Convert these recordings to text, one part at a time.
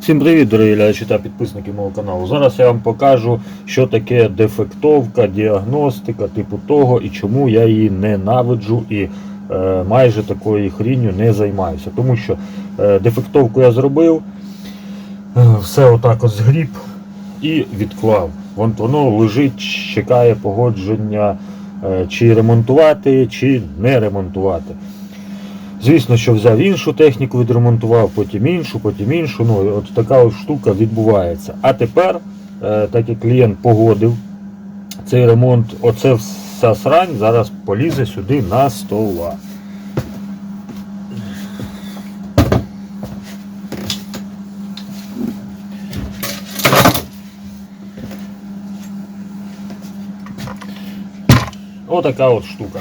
Всім привіт, дорогі глядачі та підписники мого каналу. Зараз я вам покажу, що таке дефектовка, діагностика, типу того, і чому я її ненавиджу і е, майже такою хрінню не займаюся. Тому що е, дефектовку я зробив, е, все отак от згріб і відклав. Вон, воно лежить, чекає погодження, е, чи ремонтувати, чи не ремонтувати. Звісно, що взяв іншу техніку, відремонтував, потім іншу, потім іншу. Ну, от така от штука відбувається. А тепер, е, так як клієнт погодив цей ремонт, оце вся срань зараз полізе сюди на стола. Отака от штука.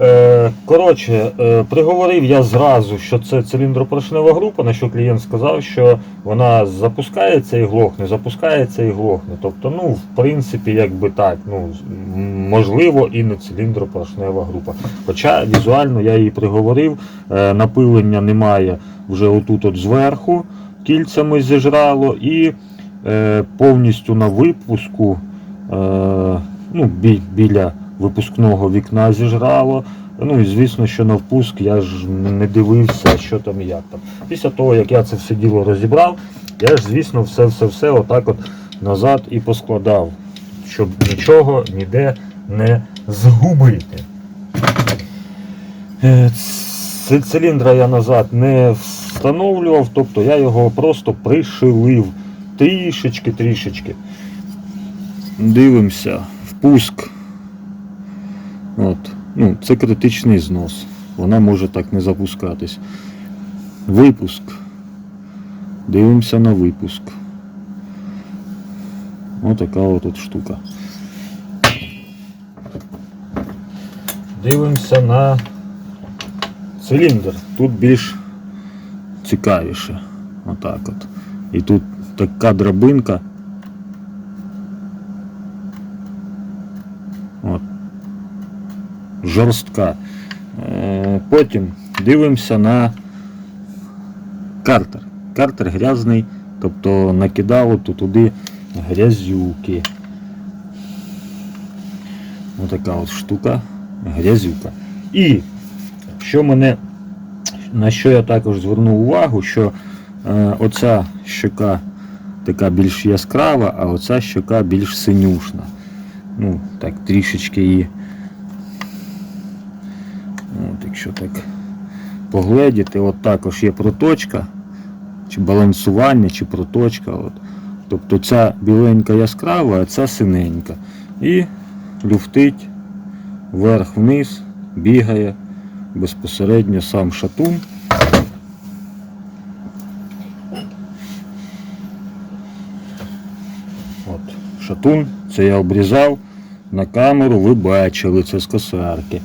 Е, Коротше, е, приговорив я зразу, що це циліндропоршнева група, на що клієнт сказав, що вона запускається і глохне, запускається і глохне. Тобто, ну, в принципі, якби так, ну, можливо, і не циліндропоршнева група. Хоча візуально я її приговорив, е, напилення немає вже отут от зверху, кільцями зіжрало, і повністю на випуску, ну, біля випускного вікна зіжрало. Ну і звісно, що на впуск я ж не дивився, що там і як там. Після того, як я це все діло розібрав, я ж, звісно, все-все-все отак от назад і поскладав, щоб нічого ніде не згубити. Е, Циліндра я назад не встановлював, тобто я його просто пришилив трішечки-трішечки. Дивимося, впуск. От. Ну, це критичний знос. Вона може так не запускатись. Випуск. Дивимося на випуск. Отака от, от штука. Дивимося на циліндр. Тут більш цікавіше. Отак от. І тут така драбинка. Жорстка. Е, Потім дивимося на картер. Картер грязний, тобто накидало тут туди грязюки. Ось така от штука, грязюка. І що мене, на що я також звернув увагу, що е, оця щока така більш яскрава, а оця щока більш синюшна. Ну, так, трішечки її. От, якщо так погледіти, от також є проточка, чи балансування, чи проточка. От. Тобто ця біленька яскрава, а ця синенька. І люфтить вверх-вниз, бігає безпосередньо сам шатун. От, шатун, це я обрізав на камеру, ви бачили це з косарки.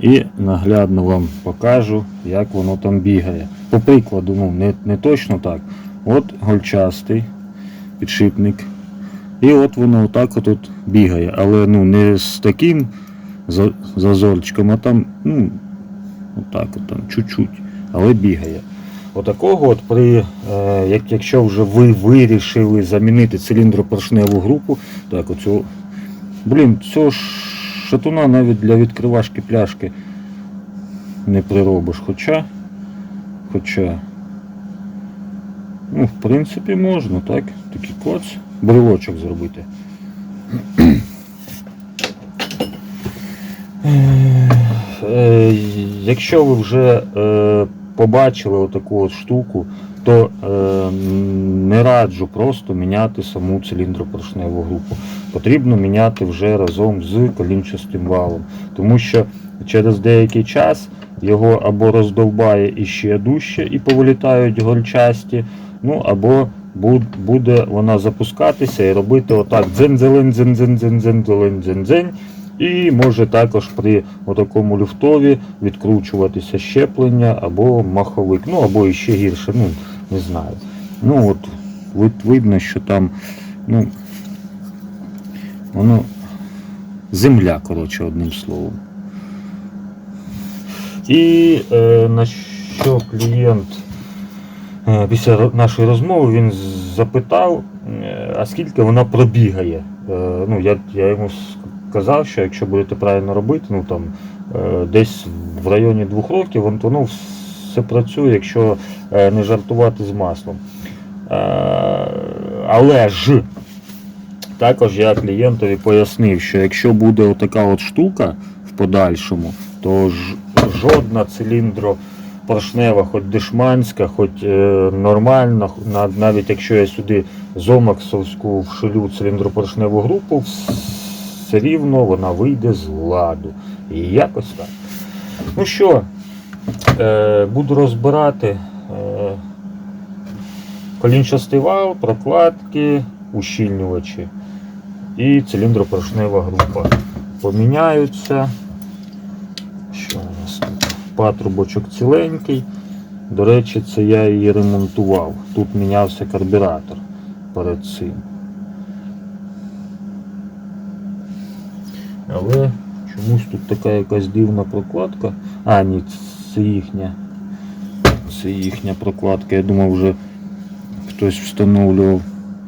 І наглядно вам покажу, як воно там бігає. По прикладу, ну не, не точно так. От гольчастий підшипник. І от воно отак от бігає. Але ну не з таким за- зазорчиком, а там, ну, отак от там чуть-чуть, але бігає. Отакого от при, е, як, якщо вже ви вирішили замінити циліндропоршневу групу, так оцю, блін, цього ж шатуна навіть для відкривашки пляшки не приробиш. Хоча, хоча, ну, в принципі, можна, так? Такий коц, брелочок зробити. Е, Якщо ви вже е, побачили отаку от штуку, то е, не раджу просто міняти саму циліндропоршневу групу. Потрібно міняти вже разом з колінчастим валом, тому що через деякий час його або роздовбає іще дужче і повилітають гольчасті, ну або буде вона запускатися і робити отак дзен-дзелень, дзен-дзен-дзен-дзен, дзен-дзен-дзен. І може також при отакому люфтові відкручуватися щеплення або маховик, ну або іще гірше, ну не знаю. Ну от видно, що там ну, воно земля, коротше, одним словом. І е, на що клієнт е, після нашої розмови він запитав, е, а скільки вона пробігає. Е, Ну, я, я йому сказав, що якщо будете правильно робити, ну там е, десь в районі двох років вон- воно все працює, якщо е, не жартувати з маслом. Е, Але ж також я клієнтові пояснив, що якщо буде отака от штука в подальшому, то жодна циліндропоршнева, хоч дешманська, хоч е, нормальна, навіть якщо я сюди зомаксовську вшилю циліндропоршневу групу, все рівно вона вийде з ладу. І якось так. Ну що, е, буду розбирати е, колінчастий вал, прокладки, ущільнювачі і циліндропоршнева група. Поміняються. Що у нас тут? Патрубочок ціленький. До речі, це я її ремонтував. Тут мінявся карбюратор перед цим. Але чомусь тут така якась дивна прокладка. А, ні, це їхня. Це їхня прокладка. Я думав, вже хтось встановлював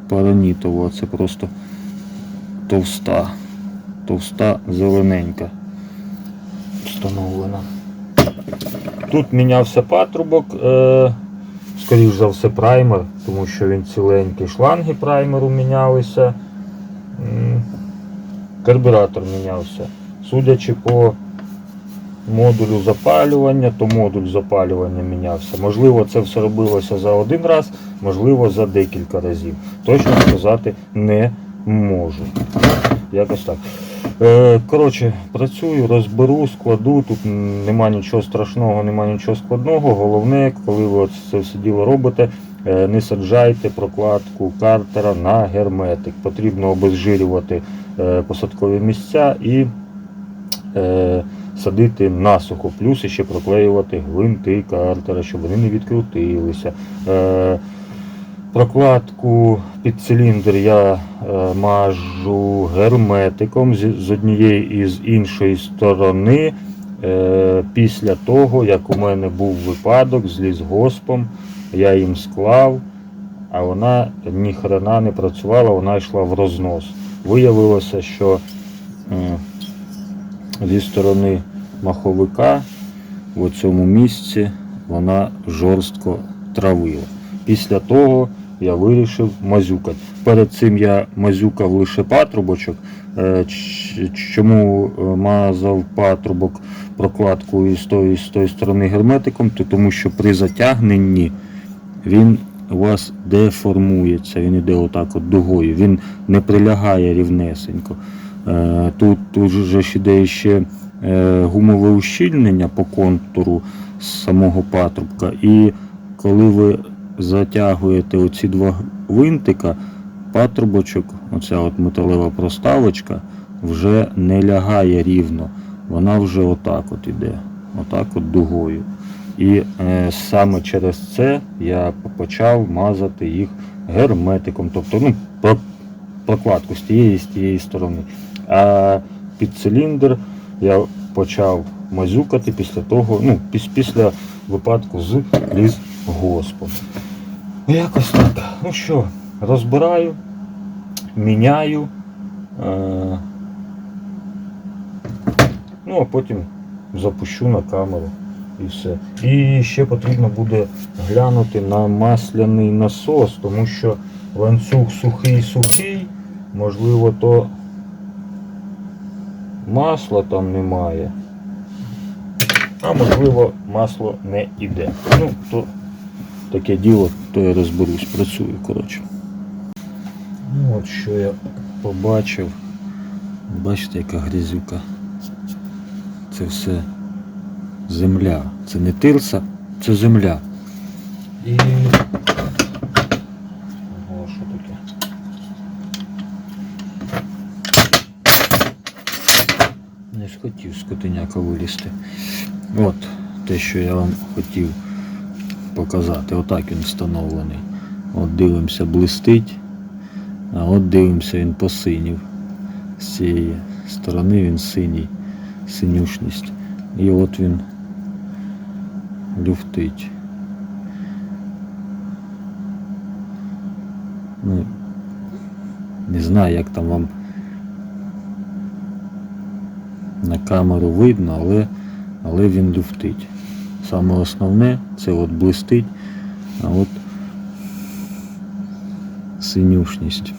паранітову, а це просто товста. Товста зелененька встановлена. Тут мінявся патрубок, е, скоріш за все, праймер, тому що він ціленький. Шланги праймеру мінялися. Карбюратор мінявся. Судячи по модулю запалювання, то модуль запалювання мінявся. Можливо, це все робилося за один раз, можливо, за декілька разів. Точно сказати не можу. Якось так. Е, Коротше, працюю, розберу, складу. Тут нема нічого страшного, нема нічого складного. Головне, коли ви це все діло робите, е, не саджайте прокладку картера на герметик. Потрібно обезжирювати е, посадкові місця і садити насухо, плюс ще проклеювати гвинти картера, щоб вони не відкрутилися. Прокладку під циліндр я е, мажу герметиком з, однієї і з іншої сторони. Е, після того, як у мене був випадок з лісгоспом, я їм склав, а вона ні хрена не працювала, вона йшла в рознос. Виявилося, що зі сторони маховика в цьому місці вона жорстко травила. Після того я вирішив мазюкати. Перед цим я мазюкав лише патрубочок. Е, Чому е, мазав патрубок прокладкою з тої, з тої сторони герметиком? То тому що при затягненні він у вас деформується, він іде отак от дугою, він не прилягає рівнесенько. Е, Тут, тут же ж ще гумове ущільнення по контуру самого патрубка. І коли ви затягуєте оці два гвинтика, патрубочок, оця от металева проставочка, вже не лягає рівно. Вона вже отак от іде, отак от дугою. І е, саме через це я почав мазати їх герметиком, тобто ну, прокладку з тієї з тієї сторони. А під циліндр я почав мазюкати після того, ну, піс- після випадку з лісгоспом. Якось так. Ну що, розбираю, міняю. Е- ну, а потім запущу на камеру і все. І ще потрібно буде глянути на масляний насос, тому що ланцюг сухий-сухий, можливо, то масла там немає. А можливо, масло не йде. Ну, то таке діло, то я розберусь, працюю, коротше. Ну, от що я побачив. Бачите, яка грязюка. Це все земля. Це не тирса, це земля. І. Ого, що таке? Не схотів скотиняка вилізти. От те, що я вам хотів показати. Отак він встановлений. От дивимося, блистить. А от дивимося, він посинів. З цієї сторони він синій, синюшність. І от він люфтить. Ну, не знаю, як там вам на камеру видно, але, але він люфтить. Саме основне це от блистить, а от синюшність.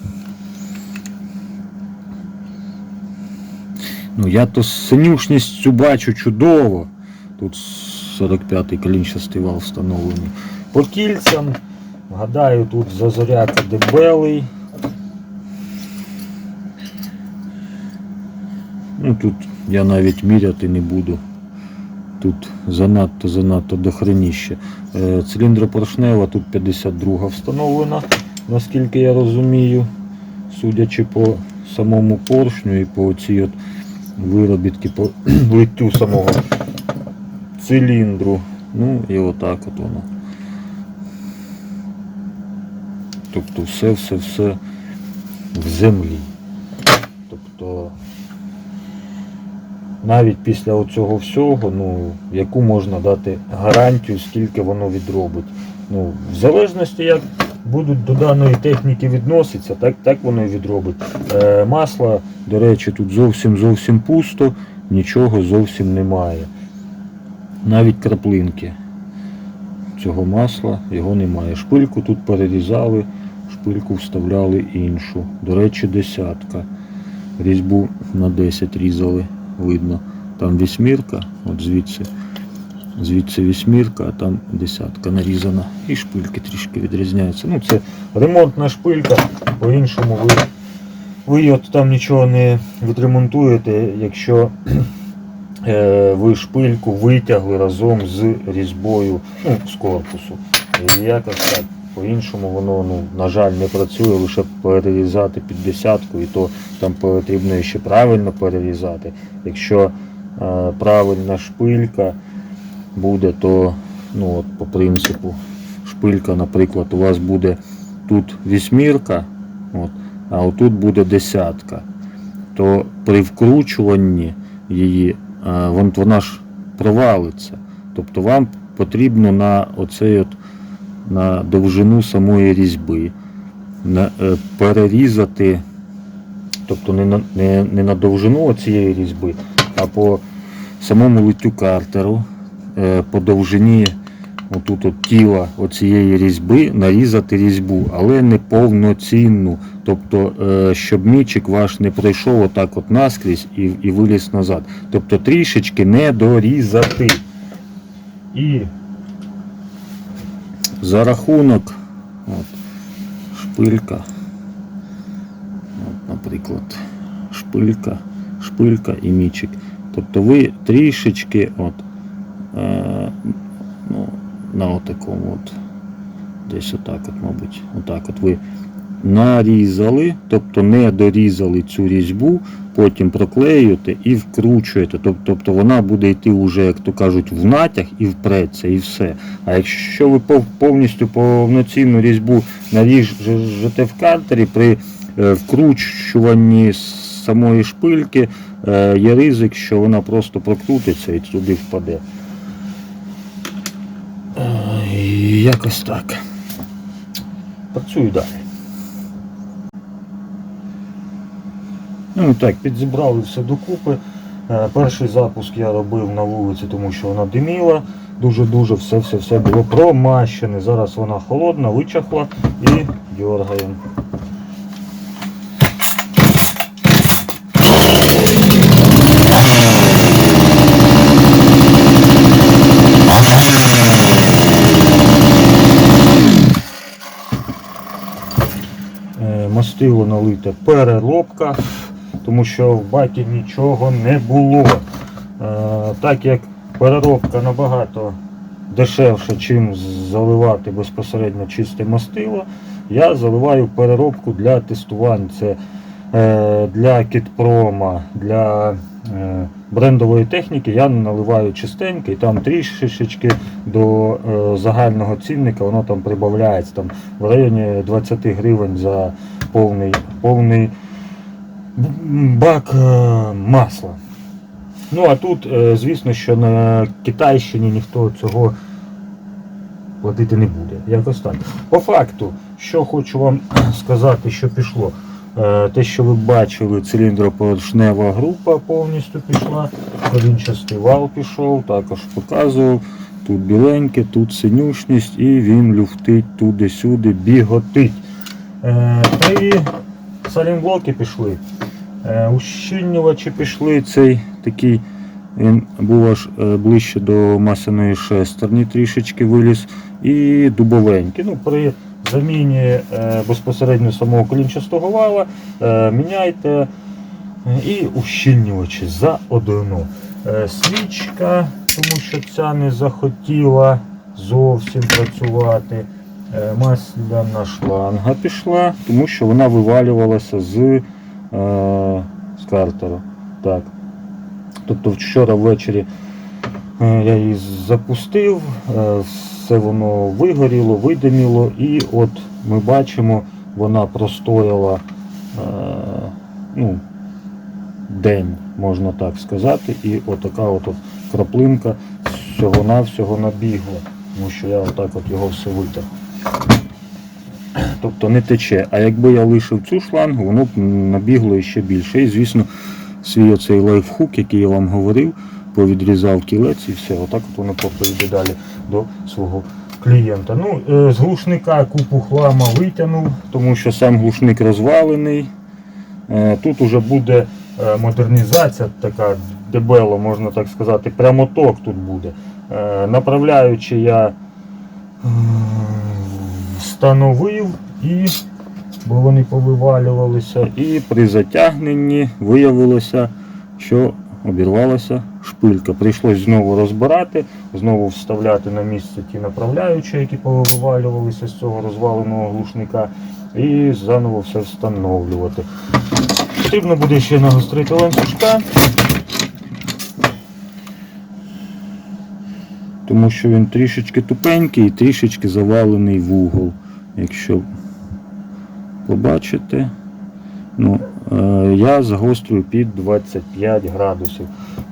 Ну, я то синюшність цю бачу чудово. Тут 45-й клінчастий вал встановлений. По кільцям, гадаю, тут зазоряка дебелий. Ну тут я навіть міряти не буду. Тут занадто занадто дохреніще. Е, Циліндропоршнева тут 52 встановлена, наскільки я розумію, судячи по самому поршню і по цій от виробітки по литтю самого циліндру. Ну і отак от воно. Тобто все, все, все в землі. Тобто навіть після оцього всього, ну, яку можна дати гарантію, скільки воно відробить. Ну, в залежності, як будуть до даної техніки відноситися, так, так воно і відробить. Е, масла, до речі, тут зовсім зовсім пусто, нічого зовсім немає. Навіть краплинки цього масла його немає. Шпильку тут перерізали, шпильку вставляли іншу. До речі, десятка. Різьбу на 10 різали, видно. Там вісьмірка, от звідси. Звідси вісьмірка, а там десятка нарізана. І шпильки трішки відрізняються. Ну, це ремонтна шпилька, по-іншому ви, ви от там нічого не відремонтуєте, якщо е, ви шпильку витягли разом з різьбою ну, з корпусу. Якось так. По-іншому воно, ну, на жаль, не працює, лише перерізати під десятку, і то там потрібно ще правильно перерізати. Якщо е, правильна шпилька буде, то ну, от, по принципу шпилька, наприклад, у вас буде тут вісьмірка, от, а отут буде десятка, то при вкручуванні її е, вона ж провалиться. Тобто вам потрібно на оцей от на довжину самої різьби на, е, перерізати, тобто не на, не, не на довжину цієї різьби, а по самому литтю картеру, е, по довжині отут от тіла оцієї різьби нарізати різьбу, але не повноцінну. Тобто, е, щоб мічик ваш не пройшов отак от наскрізь і, і виліз назад. Тобто трішечки не дорізати. І за рахунок от, шпилька. От, наприклад, шпилька, шпилька і мічик. Тобто ви трішечки от, е, ну, на отакому от, десь отак от, мабуть, отак от ви нарізали, тобто не дорізали цю різьбу, потім проклеюєте і вкручуєте. Тобто вона буде йти вже, як то кажуть, в натяг і впреться, і все. А якщо ви повністю повноцінну різьбу наріжете в картері, при е, вкручуванні самої шпильки е, є ризик, що вона просто прокрутиться і туди впаде. Якось так. Працюю далі. Ну і так, підзібрали все докупи. Е, Перший запуск я робив на вулиці, тому що вона диміла. Дуже-дуже все-все-все було промащене. Зараз вона холодна, вичахла і дергаємо. Е, Мастило налите переробка, тому що в бакі нічого не було. Е, Так як переробка набагато дешевше, чим заливати безпосередньо чисте мастило, я заливаю переробку для тестувань. Це для кітпрома, для е, брендової техніки я наливаю чистеньке і там трішечки до е, загального цінника воно там прибавляється там в районі 20 гривень за повний, повний бак е, масла. Ну а тут, е, звісно, що на Китайщині ніхто цього платити не буде. Якось так. По факту, що хочу вам сказати, що пішло. Е, Те, що ви бачили, циліндропоршнева група повністю пішла, корінчастий вал пішов, також показував. Тут біленьке, тут синюшність і він люфтить туди-сюди, біготить. Три салінблоки пішли. Е, Ущільнювачі пішли. Цей такий він був аж е, ближче до масляної шестерні, трішечки виліз. І дубовенький. Ну, при заміні е, безпосередньо самого колінчастого вала міняйте і ущільнювачі заодно. Е, Свічка, тому що ця не захотіла зовсім працювати. Масляна шланга пішла, тому що вона вивалювалася з, з картера. Так. Тобто вчора ввечері е, я її запустив, е, все воно вигоріло, видиміло, і от ми бачимо, вона простояла е, ну, день, можна так сказати, і отака от, от краплинка всього-навсього набігла, тому що я отак от його все витер. Тобто не тече. А якби я лишив цю шлангу, воно б набігло ще більше. І, звісно, свій оцей лайфхук, який я вам говорив, повідрізав кілець і все. Отак от воно поїде далі до свого клієнта. Ну, е, з глушника купу хлама витягнув, тому що сам глушник розвалений. Е, Тут уже буде е, модернізація така дебело, можна так сказати, прямоток тут буде. Направляючи я встановив і бо вони повивалювалися. І при затягненні виявилося, що обірвалася шпилька. Прийшлось знову розбирати, знову вставляти на місце ті направляючі, які повивалювалися з цього розваленого глушника, і заново все встановлювати. Потрібно буде ще нагострити ланцюжка. Тому що він трішечки тупенький і трішечки завалений в угол. Якщо побачите, ну, е, я загострюю під 25 градусів.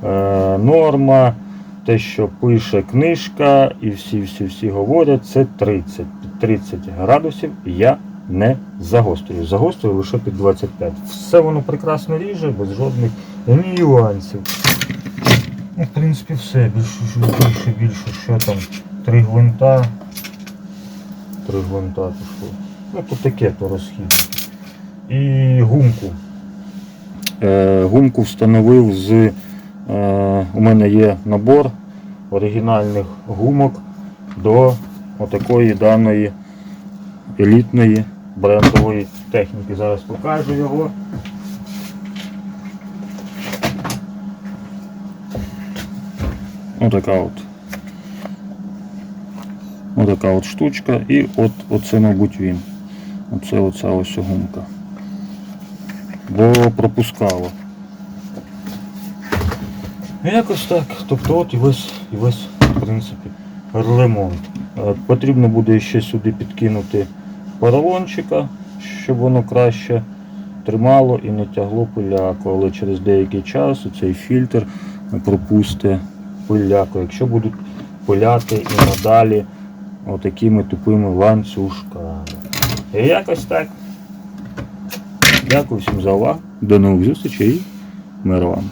Е, норма, те, що пише книжка, і всі-всі-всі говорять, це 30. Під 30 градусів я не загострюю. Загострюю лише під 25. Все воно прекрасно ріже, без жодних нюансів. Ну, в принципі, все. Більше, більше, що там. Три гвинта. Три гвинта пішло. Ну, то таке то розхід. І гумку. Е, гумку встановив з. Е, у мене є набор оригінальних гумок до отакої даної елітної брендової техніки. Зараз покажу його. Отака от. Отака от штучка. І от оце, мабуть, він. Оце оця ось гумка. Бо пропускало. Ну, Якось так. Тобто от і весь, і весь в принципі, ремонт. Е, Потрібно буде ще сюди підкинути поролончика, щоб воно краще тримало і не тягло пиляку, але через деякий час цей фільтр пропусте пиляку. Якщо будуть пиляти і надалі отакими тупими ланцюжками. І якось так. Дякую всім за увагу. До нових зустрічей і мир вам.